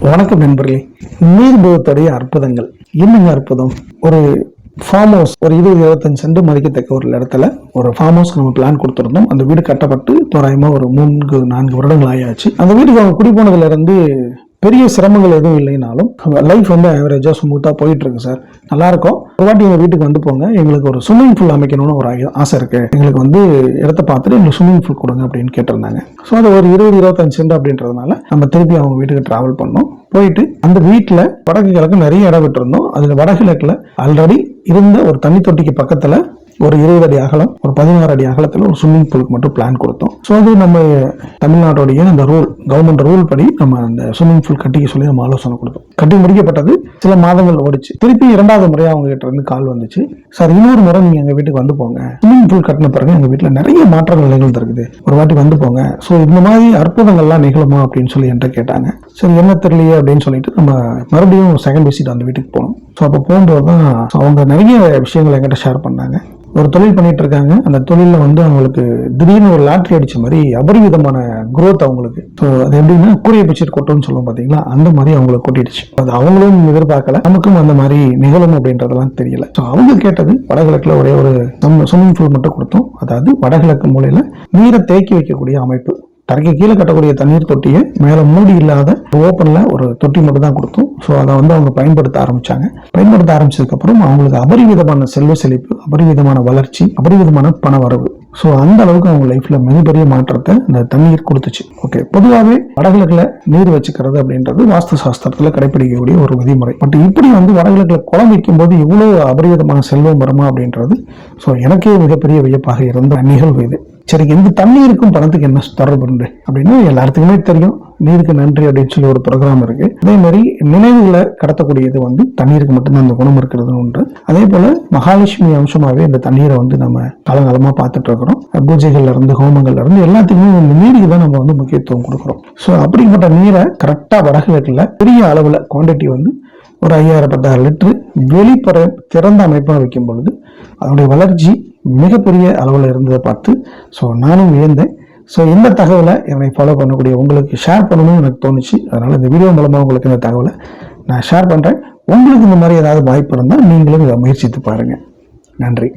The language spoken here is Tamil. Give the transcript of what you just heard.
வணக்கம் நண்பர்களே. நீர்பூகத்துடைய அற்புதங்கள். என்னங்க அற்புதம்? ஒரு ஃபார்ம் ஹவுஸ் ஒரு இருபது இருபத்தஞ்சு சென்ட் மதிக்கத்தக்க ஒரு இடத்துல ஒரு ஃபார்ம் ஹவுஸ் நம்ம பிளான் கொடுத்துருந்தோம். அந்த வீடு கட்டப்பட்டு தோராயமாக ஒரு மூன்று நான்கு வருடங்கள் ஆயாச்சு. அந்த வீட்டுக்கு அவங்க குடி போனதுல இருந்து பெரிய சிரமங்கள் எதுவும் இல்லைனாலும் லைஃப் வந்து ஆவரேஜாக ஸ்மூத்தாக போயிட்டுருக்கு சார் நல்லாயிருக்கும். ஒரு வாட்டி எங்கள் வீட்டுக்கு வந்து போங்க. எங்களுக்கு ஒரு ஸ்விம்மிங் பூல் அமைக்கணும்னு ஒரு ஆசை இருக்குது எங்களுக்கு வந்து இடத்த பார்த்துட்டு எங்களுக்கு ஸ்விம்மிங் பூல் கொடுங்க அப்படின்னு கேட்டிருந்தாங்க. ஸோ அது ஒரு இருபது இருபத்தஞ்சு சென்ட் அப்படின்றதுனால நம்ம திருப்பி அவங்க வீட்டுக்கு ட்ராவல் பண்ணோம். போயிட்டு அந்த வீட்டில் வடக்கு கிழக்கு நிறைய இடம் விட்டுருந்தோம். அதில் வடகிழக்கில் ஆல்ரெடி இருந்த ஒரு தண்ணி தொட்டிக்கு பக்கத்தில் ஒரு இருபது அடி அகலம் ஒரு பதினாறு அடி அகலத்தில் ஒரு ஸ்விம்மிங் பூலுக்கு மட்டும் பிளான் கொடுத்தோம். ஸோ அது நம்ம தமிழ்நாட்டுடைய அந்த ரூல் கவர்மெண்ட் ரூல் படி நம்ம அந்த ஸ்விம்மிங் பூல் கட்டிக்க சொல்லி நம்ம ஆலோசனை கொடுத்தோம். கட்டி முடிக்கப்பட்டது சில மாதங்கள் ஓடிச்சு. திருப்பி இரண்டாவது முறையாக அவங்க கிட்ட இருந்து கால் வந்துச்சு. சார் இன்னொரு முறை நீங்கள் எங்கள் வீட்டுக்கு வந்து போங்க. ஸ்விம்மிங் பூல் கட்டின பிறகு எங்கள் வீட்டில் நிறைய மாற்றங்கள் நிகழ்ந்துருக்குது. ஒரு வாட்டி வந்து போங்க. ஸோ இந்த மாதிரி அற்புதங்கள்லாம் நிகழுமா? அப்படின்னு சொல்லி என்கிட்ட கேட்டாங்க. சரி என்ன தெரியலையே? அப்படின்னு சொல்லிட்டு நம்ம மறுபடியும் செகண்ட் விசிட் அந்த வீட்டுக்கு போனோம். ஸோ அப்போ போகும்போது தான் அவங்க நிறைய விஷயங்கள் என்கிட்ட ஷேர் பண்ணாங்க. ஒரு தொழில் பண்ணிட்டு இருக்காங்க அந்த தொழிலில் வந்து அவங்களுக்கு திடீர்னு ஒரு லாட்ரி அடித்த மாதிரி அபரிவிதமான குரோத் அவங்களுக்கு. ஸோ அது எப்படின்னா கூறிய பிச்சர் கொட்டோம்னு சொல்லுவோம் பார்த்தீங்களா அந்த மாதிரி அவங்களை கொட்டிடுச்சு. அது அவங்களும் எதிர்பார்க்கல. நமக்கும் அந்த மாதிரி நிகழும் அப்படின்றதெல்லாம் தெரியல. ஸோ அவங்க கேட்டது வடகிழக்கில் ஒரே ஒரு நம்ம ஸ்விம்மிங் பூல் மட்டும் கொடுத்தோம். அதாவது வடகிழக்கு மூலையில் நீரை தேக்கி வைக்கக்கூடிய அமைப்பு. தரைக்கு கீழே கட்டக்கூடிய தண்ணீர் தொட்டியை மேலே மூடி இல்லாத ஓப்பனில் ஒரு தொட்டி மட்டும் தான் கொடுத்தோம். ஸோ அதை வந்து அவங்க பயன்படுத்த ஆரம்பிச்சாங்க. பயன்படுத்த ஆரம்பிச்சதுக்கப்புறம் அவங்களுக்கு அபரிவிதமான செல்வ செழிப்பு அபரிவிதமான வளர்ச்சி அபரிவிதமான பண வரவு ஸோ அந்த அளவுக்கு அவங்க லைஃப்பில் மிகப்பெரிய மாற்றத்தை இந்த தண்ணீர் கொடுத்துச்சு. ஓகே பொதுவாகவே வடகிழக்கில் நீர் வச்சுக்கிறது அப்படின்றது வாஸ்து சாஸ்திரத்தில் கடைபிடிக்கக்கூடிய ஒரு விதிமுறை. பட் இப்படி வந்து வடகிழக்கில் குளம் வைக்கும் போது இவ்வளோ அபரிவிதமான செல்வம் வருமா அப்படின்றது? ஸோ எனக்கே மிகப்பெரிய வியப்பாக இருந்த நிகழ்வு இது. சரி இந்த தண்ணீருக்கும் பணத்துக்கு என்ன தொடர்பு உண்டு அப்படின்னா எல்லாத்துக்குமே தெரியும். நீருக்கு நன்றி அப்படின்னு சொல்லி ஒரு ப்ரோக்ராம் இருக்கு. அதே மாதிரி நினைவுகளை கடத்தக்கூடியது வந்து தண்ணீருக்கு மட்டும்தான் அந்த குணம் இருக்கிறது உண்டு. அதே போல மகாலட்சுமி அம்சமாவே இந்த தண்ணீரை வந்து நம்ம காலங்காலமா பார்த்துட்டு இருக்கிறோம். பூஜைகள்ல இருந்து ஹோமங்கள்ல இருந்து எல்லாத்துக்குமே இந்த நீருக்கு தான் நம்ம வந்து முக்கியத்துவம் கொடுக்குறோம். ஸோ அப்படிப்பட்ட நீரை கரெக்டாக வடகிழக்குல பெரிய அளவில் குவாண்டிட்டி வந்து ஒரு ஐயாயிரம் பத்தாயிரம் லிட்டரு வெளிப்புற திறந்த அமைப்பாக வைக்கும் பொழுது அதனுடைய வளர்ச்சி மிகப்பெரிய அளவில் இருந்ததை பார்த்து ஸோ நானும் வியந்தேன். ஸோ இந்த தகவலை என்னை ஃபாலோ பண்ணக்கூடிய உங்களுக்கு ஷேர் பண்ணணும்னு எனக்கு தோணுச்சு. அதனால் இந்த வீடியோ மூலமாக உங்களுக்கு இந்த தகவலை நான் ஷேர் பண்ணுறேன் உங்களுக்கு இந்த மாதிரி ஏதாவது வாய்ப்பு இருந்தால் நீங்களும் இதை முயற்சித்து பாருங்கள் நன்றி.